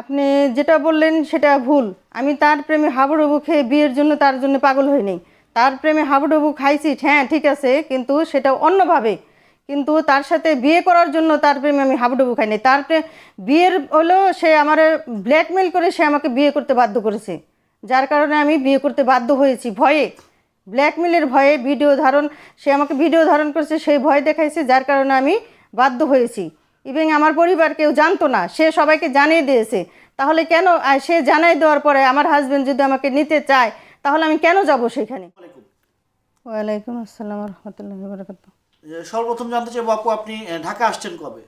আপনি যেটা বললেন সেটা ভুল। আমি তার প্রেমে হাবুডুবু খেয়ে বিয়ের জন্য তার জন্য পাগল হইনি তার প্রেমে হাবুডুবু খাইছি হ্যাঁ ঠিক আছে, কিন্তু সেটা অন্যভাবে। কিন্তু তার সাথে বিয়ে করার জন্য তার প্রেমে আমি হাবুডুবু খাইনি তার বিয়ের হলো সে আমার ব্ল্যাকমেল করে সে আমাকে বিয়ে করতে বাধ্য করেছে। যার কারণে আমি বিয়ে করতে বাধ্য হয়েছি ভয়ে। ব্ল্যাকমেলের ভয়ে ভিডিও ধারণ সে আমাকে ভিডিও ধারণ করেছে, সেই ভয় দেখাইছে, যার কারণে আমি বাধ্য হয়েছি। ইভেন আমার পরিবার কেউ জানতো না সে সবাইকে জানিয়ে দিয়েছে। তাহলে কেন সে জানাই দেওয়ার পরে আমার হাজবেন্ড যদি আমাকে নিতে চায় তাহলে আমি কেন যাব সেখানে? ওয়ালাইকুম। ওয়ালাইকুম আসসালাম রহমতুল্লাহ বরকাত সর্বপ্রথম জানতে চাই বাপু আপনি ঢাকা আসছেন কবে?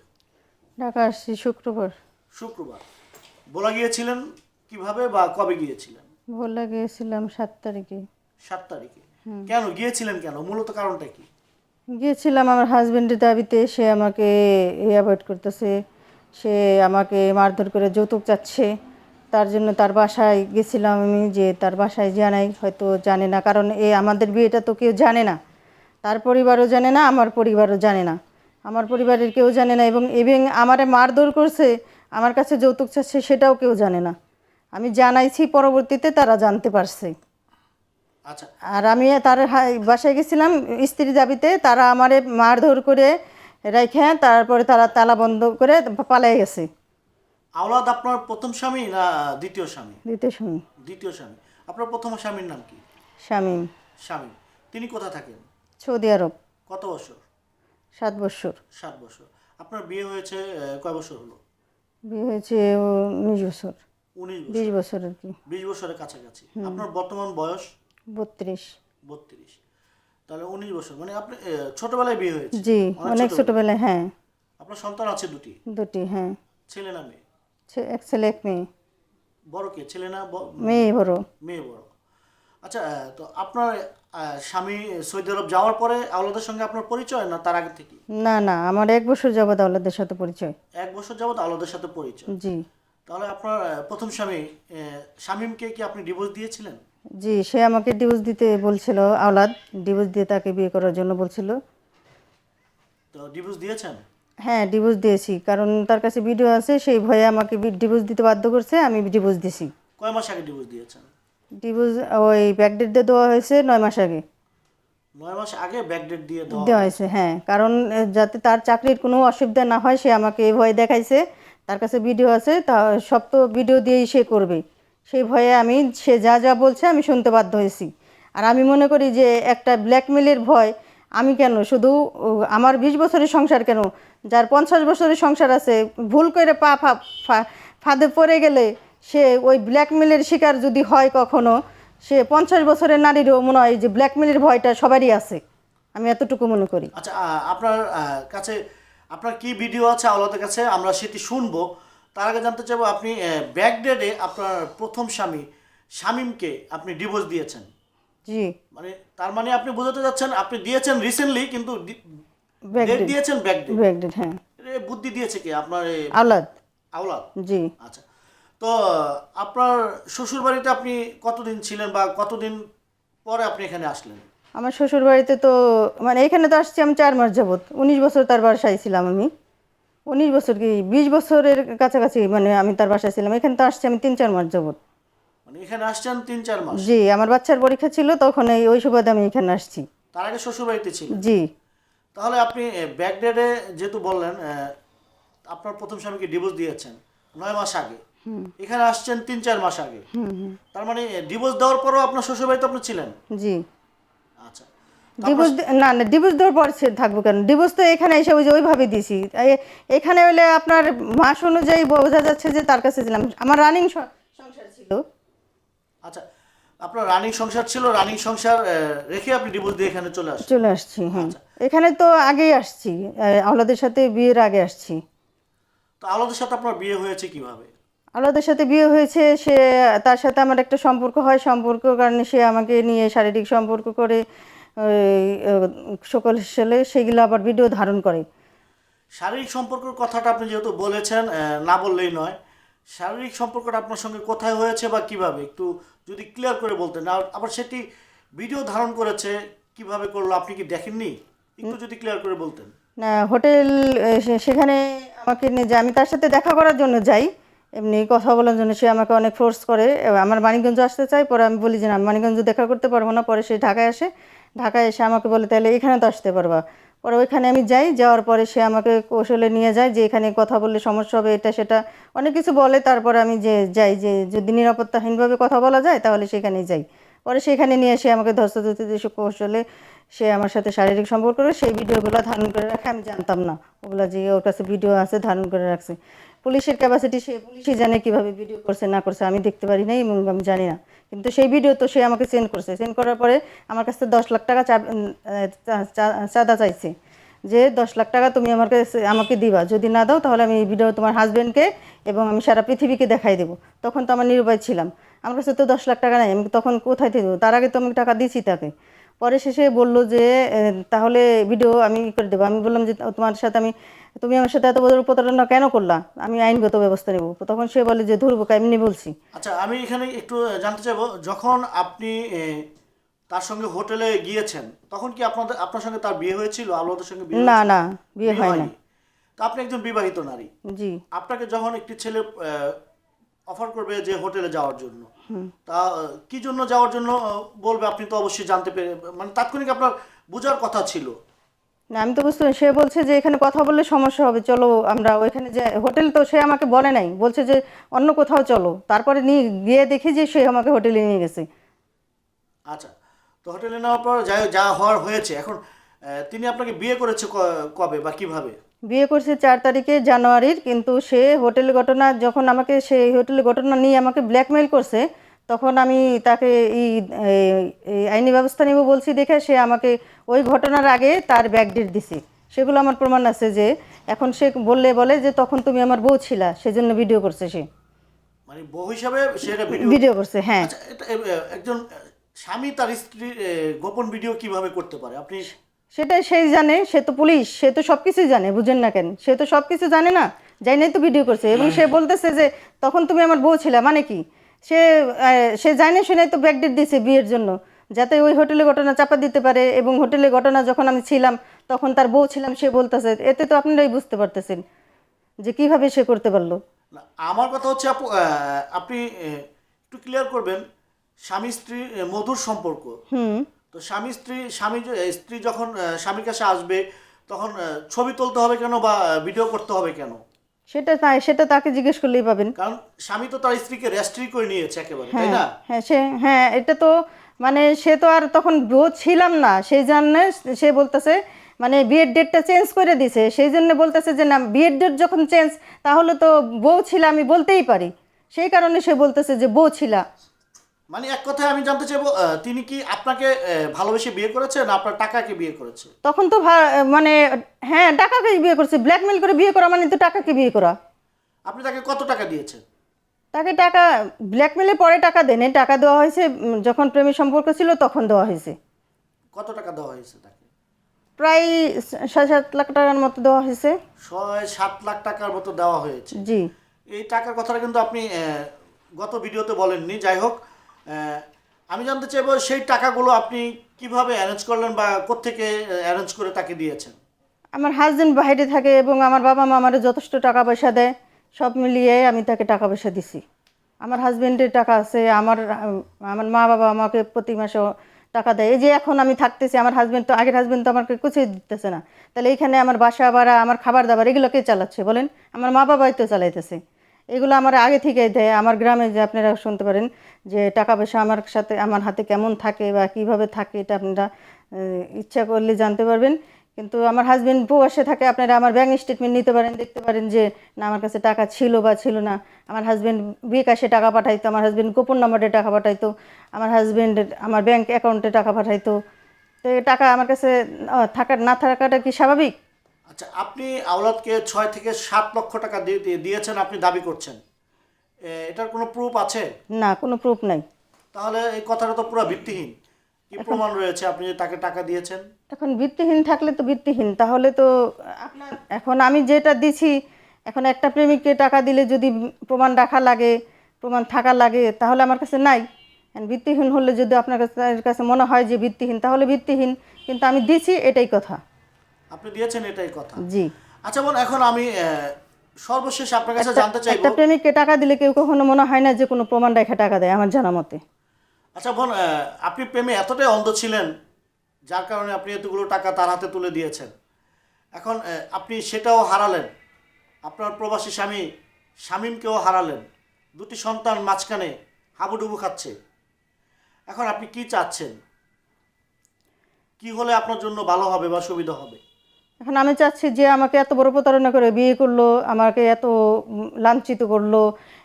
ঢাকা আসছি শুক্রবার। শুক্রবার। বলা গিয়েছিলেন কীভাবে বা কবে গিয়েছিলেন? বলা গিয়েছিলাম সাত তারিখে। সাত তারিখে। কেন গিয়েছিলেন কেন? মূলত কারণটা কি? গিয়েছিলাম আমার হাজব্যান্ডের দাবিতে, সে আমাকে অ্যাভয়েড করতেছে, সে আমাকে মারধর করে যৌতুক চাচ্ছে, তার জন্য তার বাসায় গেছিলাম আমি, যে তার বাসায় জানাই হয়তো জানে না, কারণ এ আমাদের বিয়েটা তো কেউ জানে না, তার পরিবারও জানে না, আমার পরিবারও জানে না, আমার পরিবারের কেউ জানে না, এবং এবং আমারে মারধর করছে, আমার কাছে যৌতুক চাচ্ছে, সেটাও কেউ জানে না, আমি জানাইছি, পরবর্তীতে তারা জানতে পারছে। আর আমি তার বাসায় গেছিলাম স্ত্রী দাবিতে তারা আমারে মারধর করে রেখে তারপরে তারা তালা বন্ধ করে পালিয়ে গেছে। আওলাদ আপনার প্রথম স্বামী না দ্বিতীয় স্বামী? দ্বিতীয় স্বামী। দ্বিতীয় স্বামী। আপনার প্রথম স্বামীর নাম কি? স্বামী। স্বামী। তিনি কোথা থাকেন? Saudi Arab. কত বছর? সাত বছর। সাত বছর। আপনার বিয়ে হয়েছে কয় বছর হলো? বিয়ে হয়েছে উনিশ বছর। উনিশ বিশ বছর আর কি। বিশ বছরের কাছাকাছি। আপনার বর্তমান বয়স? বত্রিশ। বত্রিশ। তাহলে উনিশ বছর। মানে আপনি ছোটবেলায় বিয়ে হয়েছে? জি অনেক ছোটবেলায়। হ্যাঁ। আপনার সন্তান আছে দুটি? দুটি হ্যাঁ। ছেলে না মেয়ে? এক ছেলে এক মেয়ে। বড় কে? ছেলে না মেয়ে বড়। মেয়ে বড়। আচ্ছা তো আপনার স্বামী সৌদি আরব যাওয়ার পরে আওলাদের সঙ্গে আপনার পরিচয় না তার আগে থেকে? না না আমার এক বছর যাবৎ আওলাদের সাথে পরিচয়। এক বছর যাবত আওলাদের সাথে পরিচয়? জি। তাহলে আপনার প্রথম স্বামী শামীমকে কি আপনি ডিভোর্স দিয়েছিলেন? জি সে আমাকে ডিভোর্স দিতে বলছিল আওলাদ ডিভোর্স দিয়ে তাকে বিয়ে করার জন্য বলছিল। তো ডিভোর্স দিয়েছেন? হ্যাঁ ডিভোর্স দিয়েছি কারণ তার কাছে ভিডিও আছে সেই ভয়ে আমাকে ডিভোর্স দিতে বাধ্য করছে আমি ডিভোর্স দিছি। কয় মাস আগে ডিভোর্স দিয়েছেন? ডিভোর্স ওই ব্যাকডেট দিয়ে দেওয়া হয়েছে নয় মাস আগে। নয় মাস আগে ব্যাকডেট দিয়ে দেওয়া দেওয়া হয়েছে? হ্যাঁ কারণ যাতে তার চাকরির কোনো অসুবিধা না হয় সে আমাকে এই ভয় দেখাইছে। তার কাছে ভিডিও আছে তা সব তো ভিডিও দিয়েই সে করবে। সেই ভয়ে আমি, সে যা যা বলছে আমি শুনতে বাধ্য হয়েছি। আর আমি মনে করি যে একটা ব্ল্যাকমেলের ভয়, আমি কেন? শুধু আমার বিশ বছরের সংসার কেন? যার পঞ্চাশ বছরের সংসার আছে, ভুল করে পা ফাঁদে পড়ে গেলে সে ওই ব্ল্যাকমেলের শিকার যদি হয় কখনো, সে পঞ্চাশ বছরের নারীরও মনে হয় যে ব্ল্যাকমেলের ভয়টা সবারই আছে। আমি এতটুকু মনে করি। আচ্ছা আপনার কাছে, আপনার কি ভিডিও আছে আওলাদের কাছে? আমরা সেটি শুনব। তার আগে জানতে চাইব আপনি ব্যাকডেটে আপনার প্রথম স্বামী শামীমকে আপনি ডিভোর্স দিয়েছেন। জি। মানে তার মানে আপনি বোঝাতে যাচ্ছেন আপনি দিয়েছেন রিসেন্টলি কিন্তু. ডেট দিয়েছেন ব্যাকডেট ব্যাকডেট হ্যাঁ। বুদ্ধি দিয়েছে কি? আপনার আওলাদ। আওলাদ? জি। আচ্ছা। তো আপনার শ্বশুর বাড়িতে আপনি কতদিন ছিলেন বা কতদিন পরে আপনি এখানে আসলেন? আমার শ্বশুর বাড়িতে তো মানে এখানে তো আসছি আমি চার মাস যাবত উনিশ বছর তার বাসায় ছিলাম আমি। উনিশ বছর কি বিশ বছরের কাছাকাছি মানে আমি তার বাসায় ছিলাম। এখানে তো আসছি আমি তিন চার মাস যাবত মানে এখানে আসছেন তিন চার মাস? জি আমার বাচ্চার পরীক্ষা ছিল তখন এই ওই সুবাদে আমি এখানে আসছি। তার আগে শ্বশুর বাড়িতে ছিলেন? জি। তাহলে আপনি ব্যাকডেটে যেহেতু বললেন আপনার প্রথম স্বামীকে ডিভোর্স দিয়েছেন? নয় মাস আগে। এখানে আসছেন তিন চার মাস আগে। তার মানে ডিভোর্স দেওয়ার পরও আপনার শ্বশুর বাড়িতে আপনি ছিলেন? জি। ডিভোর্স না না ডিভোর্স দেওয়ার পর থাকব কেন? ডিভোর্স তো এখানে এসে ওই যে ওইভাবে দিছি। এখানে হলে আপনার মাস অনুযায়ী বোঝা যাচ্ছে যে তার কাছে ছিলাম। আমার রানিং সংসার ছিল। আচ্ছা আপনার রানিং সংসার ছিল রানিং সংসার রেখে আপনি ডিভোর্স দিয়ে এখানে চলে আসছেন। চলে আসছি হ্যাঁ। এখানে তো আগেই আসছি আওলাদের সাথে বিয়ের আগে আসছি। তো আলাদের সাথে আপনার বিয়ে হয়েছে কীভাবে? আওলাদের সাথে বিয়ে হয়েছে সে তার সাথে আমার একটা সম্পর্ক হয়। সম্পর্ক কারণে সে আমাকে নিয়ে শারীরিক সম্পর্ক করে। সকল সালে সেগুলো আবার ভিডিও ধারণ করে। শারীরিক সম্পর্কের কথাটা আপনি যেহেতু বলেছেন না বললেই নয়। শারীরিক সম্পর্কটা আপনার সঙ্গে কোথায় হয়েছে বা কীভাবে? একটু যদি ক্লিয়ার করে বলতেন। আর আবার সেটি ভিডিও ধারণ করেছে কীভাবে করল আপনি কি দেখেননি? একটু যদি ক্লিয়ার করে বলতেন। না হোটেল সেখানে আমাকে নিয়ে যায়। আমি তার সাথে দেখা করার জন্য যাই। এমনি কথা বলার জন্য সে আমাকে অনেক ফোর্স করে। আমার মানিকগঞ্জ আসতে চাই পরে আমি বলি যে না মানিকগঞ্জ দেখা করতে পারব না পরে সে ঢাকায় আসে। ঢাকায় এসে আমাকে বলে, তাহলে এখানে তো আসতে পারবা। পরে ওইখানে আমি যাই, যাওয়ার পরে সে আমাকে কৌশলে নিয়ে যায় যে, এখানে কথা বললে সমস্যা হবে, এটা, সেটা। অনেক কিছু বলে, তারপরে আমি যে, যাই, যে, যদি নিরাপত্তাহীনভাবে কথা বলা যায়, তাহলে সেখানে যাই। পরে সেখানে নিয়ে এসে আমাকে ধস্তাধস্তি দিয়ে কৌশলে সে আমার সাথে শারীরিক সম্পর্ক করে, সেই ভিডিওগুলো ধারণ করে রাখে, আমি জানতাম না। ওগুলো যে ওর কাছে ভিডিও আছে, ধারণ করে রাখছে। পুলিশের ক্যাপাসিটি সে পুলিশই জানে কীভাবে ভিডিও করছে, না করছে, আমি দেখতে পারি নাই এবং আমি জানি না। কিন্তু সেই ভিডিও তো সে আমাকে সেন্ড করছে। সেন্ড করার পরে আমার কাছে দশ লাখ টাকা চাঁদা চাইছে। যে দশ লাখ টাকা তুমি আমার কাছে আমাকে দিবা। যদি না দাও, তাহলে আমি এই ভিডিও তোমার হাজব্যান্ডকে এবং আমি সারা পৃথিবীকে দেখাই দেবো। তখন তো আমার নিরুপায় ছিলাম। আমার কাছে তো দশ লাখ টাকা নাই। আমি তখন কোথায় থেকে তার আগে তো আমি টাকা দিছি তাকে। পরে শেষে বলল যে তাহলে ভিডিও আমি করে দেবো। আমি বললাম যে তোমার সাথে আমি তুমি আমার সাথে এত বড় প্রতারণা কেন করলা? আমি আইনগত ব্যবস্থা নেব। তখন সে বলে যে ধরবো এমনি বলছি। আচ্ছা আমি এখানে একটু জানতে চাইব যখন আপনি তার সঙ্গে হোটেলে গিয়েছেন তখন কি আপনাদের আপনার সঙ্গে তার বিয়ে হয়েছিল? আলোদের সঙ্গে বিয়ে না না বিয়ে হয় না। হয়নি। তা আপনি একজন বিবাহিত নারী। জি। আপনাকে যখন একটি ছেলে অফার করবে যে হোটেলে যাওয়ার জন্য। তা কি জন্য যাওয়ার জন্য বলবে আপনি তো অবশ্যই জানতে পেরে মানে তাৎক্ষণিক আপনার বোঝার কথা ছিল। না আমি তো বুঝতে। সে বলছে যে এখানে কথা বললে সমস্যা হবে চলো আমরা ওইখানে যে হোটেল তো সে আমাকে বলে নাই বলছে যে অন্য কোথাও চলো। তারপরে নিয়ে গিয়ে দেখি যে সে আমাকে হোটেলে নিয়ে গেছে। আচ্ছা তো হোটেলে নেওয়ার পর যাই হোক, যা হওয়ার হয়েছে। এখন তিনি আপনাকে বিয়ে করেছে কবে বা কীভাবে? বিয়ে করছে চার তারিখে জানুয়ারির কিন্তু সে হোটেল ঘটনা যখন আমাকে সেই হোটেল ঘটনা নিয়ে আমাকে ব্ল্যাকমেল করছে তখন আমি তাকে এই আইনি ব্যবস্থা নেব বলছি দেখে সে আমাকে ওই ঘটনার আগে তার ব্যাকডেট দিছে। সেগুলো আমার প্রমাণ আছে যে এখন সে বললে বলে যে তখন তুমি আমার বউ ছিলা সেজন্য ভিডিও করছে সে। মানে বউ হিসাবে সেটা ভিডিও করছে হ্যাঁ। আচ্ছা একজন স্বামী তার স্ত্রীর গোপন ভিডিও কীভাবে করতে পারে? আপনি সেটাই সেই জানে সে তো পুলিশ সে তো সব কিছুই জানে বুঝেন না কেন? সে তো সব কিছু জানে না যাই নাই তো ভিডিও করছে এবং সে বলতেছে যে তখন তুমি আমার বউ ছিলে মানে কি? সে সে জানে শুনে তো ব্যাকডেট দিয়েছে বিয়ের জন্য যাতে ওই হোটেলে ঘটনা চাপা দিতে পারে এবং হোটেলে ঘটনা যখন আমি ছিলাম তখন তার বউ ছিলাম সে বলতেছে এতে তো আপনারাই বুঝতে পারতেছেন যে কীভাবে সে করতে পারল। আমার কথা হচ্ছে আপু আপনি একটু ক্লিয়ার করবেন স্বামী স্ত্রী মধুর সম্পর্ক। হুম। তো স্বামী স্ত্রী স্বামী স্ত্রী যখন স্বামীর কাছে আসবে তখন ছবি তুলতে হবে কেন বা ভিডিও করতে হবে কেন? সেটা তাই সেটা তাকে জিজ্ঞেস করলেই পাবেন। কারণ স্বামী তো তার স্ত্রীকে রেস্ট্রি করে নিয়েছে একেবারে তাই হ্যাঁ না? হ্যাঁ সে হ্যাঁ এটা তো মানে সে তো আর তখন বউ ছিলাম না সেই জন্য সে বলতেছে মানে বিয়ের ডেটটা চেঞ্জ করে দিছে সেই জন্য বলতেছে যে না বিয়ের ডেট যখন চেঞ্জ তাহলে তো বউ ছিল আমি বলতেই পারি। সেই কারণে সে বলতেছে যে বউ ছিলা। মানে এক কথায় আমি জানতে চাইব তিনি কি আপনাকে ভালোবেসে বিয়ে করেছে না আপনার টাকাকে বিয়ে করেছে? তখন তো মানে হ্যাঁ টাকাকে বিয়ে করছে। ব্ল্যাকমেল করে বিয়ে করা মানে তো টাকাকে বিয়ে করা। আপনি তাকে কত টাকা দিয়েছেন? তাকে টাকা ব্ল্যাকমেলে পরে টাকা দেন। টাকা দেওয়া হয়েছে যখন প্রেমের সম্পর্ক ছিল তখন দেওয়া হয়েছে। কত টাকা দেওয়া হয়েছে তাকে? প্রায় সাড়ে সাত লাখ টাকার মতো দেওয়া হয়েছে। ছয় সাত লাখ টাকার মতো দেওয়া হয়েছে। জি। এই টাকার কথাটা কিন্তু আপনি গত ভিডিওতে বলেননি। যাই হোক আমি জানতে চাইব সেই টাকাগুলো আপনি কীভাবে অ্যারেঞ্জ করলেন বা কোত্থেকে অ্যারেঞ্জ করে তাকে দিয়েছেন? আমার হাজবেন্ড বাইরে থাকে এবং আমার বাবা মা আমার যথেষ্ট টাকা পয়সা দেয়, সব মিলিয়ে আমি তাকে টাকা পয়সা দিছি। আমার হাজবেন্ডের টাকা আছে, আমার আমার মা বাবা আমাকে প্রতি মাসে টাকা দেয়। এই যে এখন আমি থাকতেছি, আমার হাজবেন্ড তো, আগের হাজবেন্ড তো আমাকে কিছুই দিতেছে না। তাহলে এইখানে আমার বাসা ভাড়া, আমার খাবার দাবার এগুলো কে চালাচ্ছে বলেন? আমার মা বাবাই তো চালাইতেছে। এগুলো আমার আগে থেকেই দেয়। আমার গ্রামে যে আপনারা শুনতে পারেন যে টাকা পয়সা আমার সাথে, আমার হাতে কেমন থাকে বা কীভাবে থাকে এটা আপনারা ইচ্ছা করলে জানতে পারবেন। কিন্তু আমার হাজব্যান্ড প্রবাসে থাকে, আপনারা আমার ব্যাঙ্ক স্টেটমেন্ট নিতে পারেন, দেখতে পারেন যে না, আমার কাছে টাকা ছিল বা ছিল না। আমার হাজবেন্ড বিকাশে টাকা পাঠাইতো, আমার হাজব্যান্ড গোপন নম্বরে টাকা পাঠাইতো, আমার হাজবেন্ড আমার ব্যাঙ্ক অ্যাকাউন্টে টাকা পাঠাইতো। তো টাকা আমার কাছে থাকার, না থাকাটা কি স্বাভাবিক? আচ্ছা আপনি আওলাদকে ছয় থেকে সাত লক্ষ টাকা দিয়ে দিয়ে- দিয়েছেন আপনি দাবি করছেন। এটার কোনো প্রুফ আছে? না কোনো প্রুফ নাই। তাহলে এই কথাটা তো পুরো ভিত্তিহীন। কি প্রমাণ রয়েছে? আপনি যে তাকে টাকা দিয়েছেন? এখন ভিত্তিহীন থাকলে তো ভিত্তিহীন। তাহলে তো আপনার এখন আমি যেটা দিছি এখন একটা প্রেমিককে টাকা দিলে যদি প্রমাণ রাখা লাগে প্রমাণ থাকা লাগে তাহলে আমার কাছে নাই। ভিত্তিহীন হলে যদি আপনার কাছে কাছে মনে হয় যে ভিত্তিহীন তাহলে ভিত্তিহীন। কিন্তু আমি দিছি এটাই কথা। আপনি দিয়েছেন এটাই কথা। জি। আচ্ছা বোন এখন আমি সর্বশেষ আপনার কাছে জানতে চাইব একটা প্রেমিককে টাকা দিলে কেউ কখনো মনে হয় না যে কোনো প্রমাণ রেখে টাকা দেয় আমার জানা মতে। আচ্ছা বোন আপনি প্রেমে এতটাই অন্ধ ছিলেন যার কারণে আপনি এতগুলো টাকা তার হাতে তুলে দিয়েছেন। এখন আপনি সেটাও হারালেন। আপনার প্রবাসী স্বামী শামীমকেও হারালেন। দুটি সন্তান মাঝখানে হাবুডুবু খাচ্ছে। এখন আপনি কি চাচ্ছেন? কি হলে আপনার জন্য ভালো হবে বা সুবিধা হবে? এখন আমি চাচ্ছি যে আমাকে এত বড় প্রতারণা করে বিয়ে করল, আমাকে এত লাঞ্ছিত করল,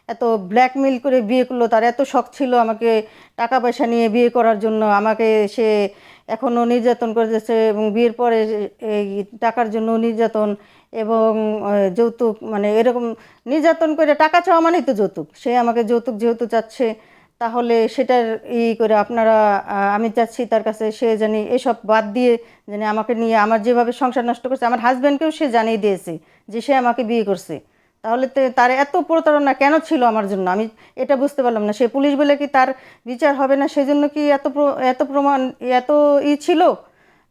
এত ব্ল্যাকমেল করে বিয়ে করল, তার এত শখ ছিল আমাকে টাকা পয়সা নিয়ে বিয়ে করার জন্য, আমাকে সে এখনও নির্যাতন করেছে এবং বিয়ের পরে এই টাকার জন্য নির্যাতন এবং যৌতুক মানে এরকম নির্যাতন করে টাকা চাওয়া মানেই তো যৌতুক। সে আমাকে যৌতুক যেহেতু চাচ্ছে তাহলে সেটার ই করে আপনারা আমি চাচ্ছি তার কাছে সে জানি এসব বাদ দিয়ে জানি আমাকে নিয়ে আমার যেভাবে সংসার নষ্ট করছে, আমার হাজব্যান্ডকেও সে জানিয়ে দিয়েছে যে সে আমাকে বিয়ে করছে। তাহলে তার এত প্রতারণা কেন ছিল আমার জন্য? আমি এটা বুঝতে পারলাম না। সে পুলিশ বলে কি তার বিচার হবে না? সেজন্য কি এত এত প্রমাণ, এত ই ছিল?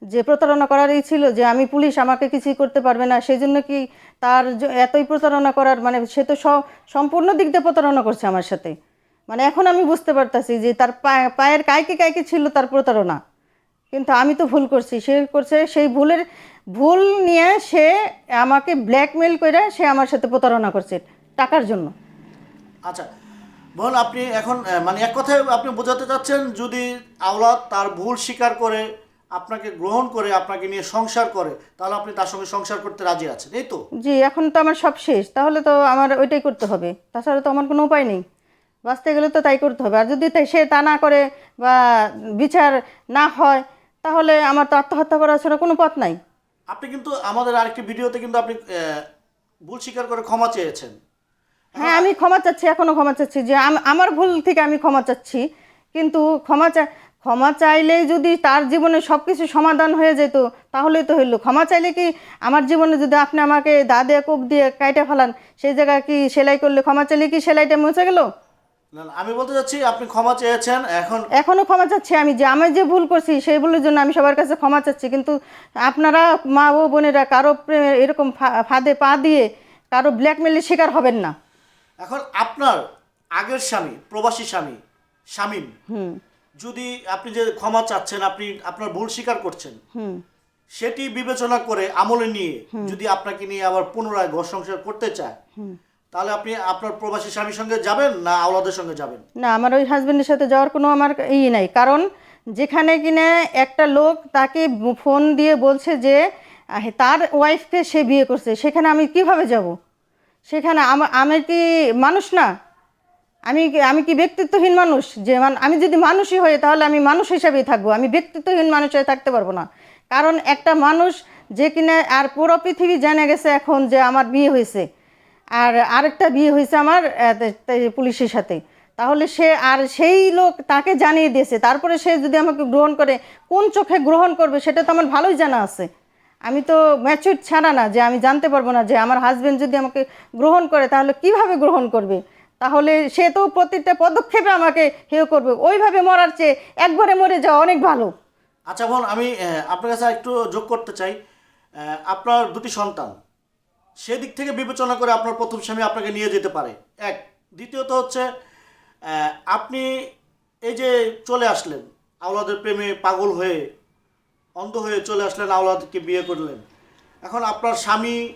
যে প্রতারণা করার ই ছিল যে আমি পুলিশ আমাকে কিছুই করতে পারবে না? সেই জন্য কি তার এতই প্রতারণা করার মানে সে তো সম্পূর্ণ দিক দিয়ে প্রতারণা করছে আমার সাথে। মানে এখন আমি বুঝতে পারতাছি যে তার পায়ে পায়ের কাইকে কাইকে ছিল তার প্রতারণা। কিন্তু আমি তো ভুল করছি সে করছে সেই ভুলের ভুল নিয়ে সে আমাকে ব্ল্যাকমেল করে সে আমার সাথে প্রতারণা করছে টাকার জন্য। আচ্ছা বোন আপনি এখন মানে এক কথায় আপনি বোঝাতে চাচ্ছেন যদি আওলাদ তার ভুল স্বীকার করে আপনাকে গ্রহণ করে আপনাকে নিয়ে সংসার করে তাহলে আপনি তার সঙ্গে সংসার করতে রাজি আছেন এই তো? জি এখন তো আমার সব শেষ তাহলে তো আমার ওইটাই করতে হবে। তাছাড়া তো আমার কোনো উপায় নেই। বাঁচতে গেলে তো তাই করতে হবে। আর যদি তাই সে তা না করে বা বিচার না হয় তাহলে আমার তো আত্মহত্যা করা ছাড়া কোনো পথ নাই। আপনি কিন্তু আমাদের আরেকটি ভিডিওতে কিন্তু আপনি ভুল স্বীকার করে ক্ষমা চেয়েছেন। হ্যাঁ আমি ক্ষমা চাচ্ছি এখনও ক্ষমা চাচ্ছি যে আম- আমার ভুল থেকে আমি ক্ষমা চাচ্ছি। কিন্তু ক্ষমা চা ক্ষমা চাইলেই যদি তার জীবনে সব কিছু সমাধান হয়ে যেত তাহলেই তো হইল। ক্ষমা চাইলে কি আমার জীবনে যদি আপনি আমাকে দা দিয়ে কোপ দিয়ে কাইটা ফেলান সেই জায়গায় কি সেলাই করলে ক্ষমা চাইলে কি সেলাইটা মুছে গেল? আমি বলতে চাচ্ছি আপনি ক্ষমা চেয়েছেন এখন এখনও ক্ষমা চাচ্ছি আমি যে আমি যে ভুল করছি সেই ভুলের জন্য আমি সবার কাছে ক্ষমা চাচ্ছি কিন্তু আপনারা মা ও বোনেরা কারও প্রেমে এরকম ফাঁদে পা দিয়ে কারও ব্ল্যাকমেলের শিকার হবেন না। এখন আপনার আগের স্বামী প্রবাসী স্বামী স্বামীম হুম। যদি আপনি যে ক্ষমা চাচ্ছেন আপনি আপনার ভুল স্বীকার করছেন সেটি বিবেচনা করে আমলে নিয়ে যদি আপনাকে নিয়ে আবার পুনরায় ঘর সংসার করতে চায় তাহলে আপনি আপনার প্রবাসী স্বামীর সঙ্গে যাবেন না আওলাদের সঙ্গে যাবেন? না, আমার ওই হাজবেন্ডের সাথে যাওয়ার কোনো আমার ই নাই। কারণ যেখানে কিনা একটা লোক তাকে ফোন দিয়ে বলছে যে তার ওয়াইফকে সে বিয়ে করছে, সেখানে আমি কীভাবে যাব? সেখানে আমা- কি মানুষ না? আমি আমি কি ব্যক্তিত্বহীন মানুষ? যে আমি যদি মানুষই হই তাহলে আমি মানুষ হিসাবেই থাকব। আমি ব্যক্তিত্বহীন মানুষ হয়ে থাকতে পারব না। কারণ একটা মানুষ যে কিনা আর পুরো পৃথিবী জেনে গেছে এখন যে আমার বিয়ে হয়েছে। আর আরেকটা বিয়ে হয়েছে আমার পুলিশের সাথে। তাহলে সে আর সেই লোক তাকে জানিয়ে দিয়েছে। তারপরে সে যদি আমাকে গ্রহণ করে, কোন চোখে গ্রহণ করবে সেটা তো আমার ভালোই জানা আছে। আমি তো ম্যাচুর ছাড়া না, যে আমি জানতে পারব না যে আমার হাজব্যান্ড যদি আমাকে গ্রহণ করে, তাহলে কীভাবে গ্রহণ করবে? তাহলে সে তো প্রতিটা পদক্ষেপে আমাকে হেয় করবে। ওইভাবে মরার চেয়ে একবারে মরে যাওয়া অনেক ভালো। আচ্ছা বোন, আমি আপনার কাছে একটু যোগ করতে চাই। আপনার দুটি সন্তান। সেদিক থেকে বিবেচনা করে আপনার প্রথম স্বামী আপনাকে নিয়ে যেতে পারে। এক। দ্বিতীয়ত হচ্ছে আপনি এই যে চলে আসলেন, আওলাদের প্রেমে পাগল হয়ে, অন্ধ হয়ে চলে আসলেন, আওলাদকে বিয়ে করলেন। এখন আপনার স্বামী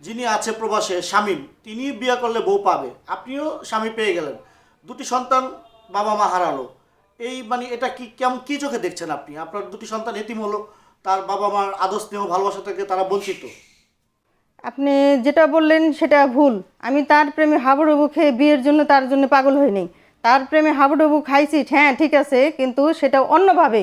যিনি আছে প্রবাসে স্বামী তিনি বিয়ে করলে বউ পাবে। আপনিও স্বামী পেয়ে গেলেন। দুটি সন্তান বাবা মা হারালো। এই মানে এটা কি, কেমন, কী চোখে দেখছেন আপনি? আপনার দুটি সন্তান এতিম হলো, তার বাবা মার আদর স্নেহ, ভালোবাসা থেকে তারা বঞ্চিত। আপনি যেটা বললেন সেটা ভুল। আমি তার প্রেমে হাবুডুবু খেয়ে বিয়ের জন্য তার জন্য পাগল হই নাই। তার প্রেমে হাবুডুবু খাইছি হ্যাঁ ঠিক আছে, কিন্তু সেটা অন্যভাবে।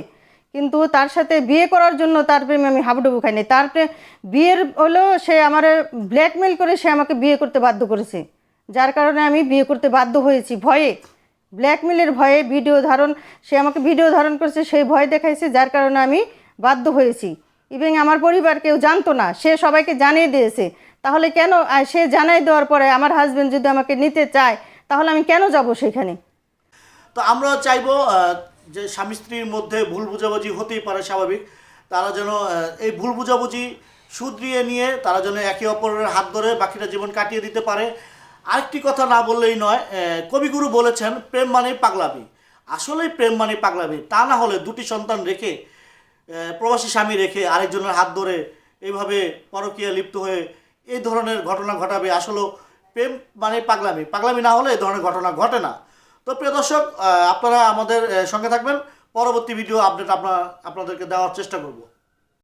কিন্তু তার সাথে বিয়ে করার জন্য তার প্রেমে আমি হাবুডুবু খাইনি তার প্রেম বিয়ের হলো সে আমার ব্ল্যাকমেল করে সে আমাকে বিয়ে করতে বাধ্য করেছে। যার কারণে আমি বিয়ে করতে বাধ্য হয়েছি ভয়ে। ব্ল্যাকমেলের ভয়ে ভিডিও ধারণ সে আমাকে ভিডিও ধারণ করেছে, সেই ভয় দেখাইছে, যার কারণে আমি বাধ্য হয়েছি। ইভেন আমার পরিবার কেউ জানতো না, সে সবাইকে জানিয়ে দিয়েছে। তাহলে কেন সে জানাই দেওয়ার পরে আমার হাজবেন্ড যদি আমাকে নিতে চায়, তাহলে আমি কেন যাব সেখানে? তো আমরা চাইব যে স্বামী স্ত্রীর মধ্যে ভুল বুঝাবুঝি হতেই পারে স্বাভাবিক। তারা যেন এই ভুল বুঝাবুঝি শুধরিয়ে নিয়ে তারা যেন একে অপরের হাত ধরে বাকিটা জীবন কাটিয়ে দিতে পারে। আরেকটি কথা না বললেই নয় কবিগুরু বলেছেন, প্রেম মানেই পাগলামি। আসলেই প্রেম মানে পাগলামি। তা না হলে দুটি সন্তান রেখে প্রবাসী স্বামী রেখে আরেকজনের হাত ধরে এইভাবে পরকীয়া লিপ্ত হয়ে এই ধরনের ঘটনা ঘটাবে আসলে প্রেম মানে পাগলামি। পাগলামি না হলে এই ধরনের ঘটনা ঘটে না। তো প্রিয় দর্শক আপনারা আমাদের সঙ্গে থাকবেন। পরবর্তী ভিডিও আপডেট আপনার আপনাদেরকে দেওয়ার চেষ্টা করব।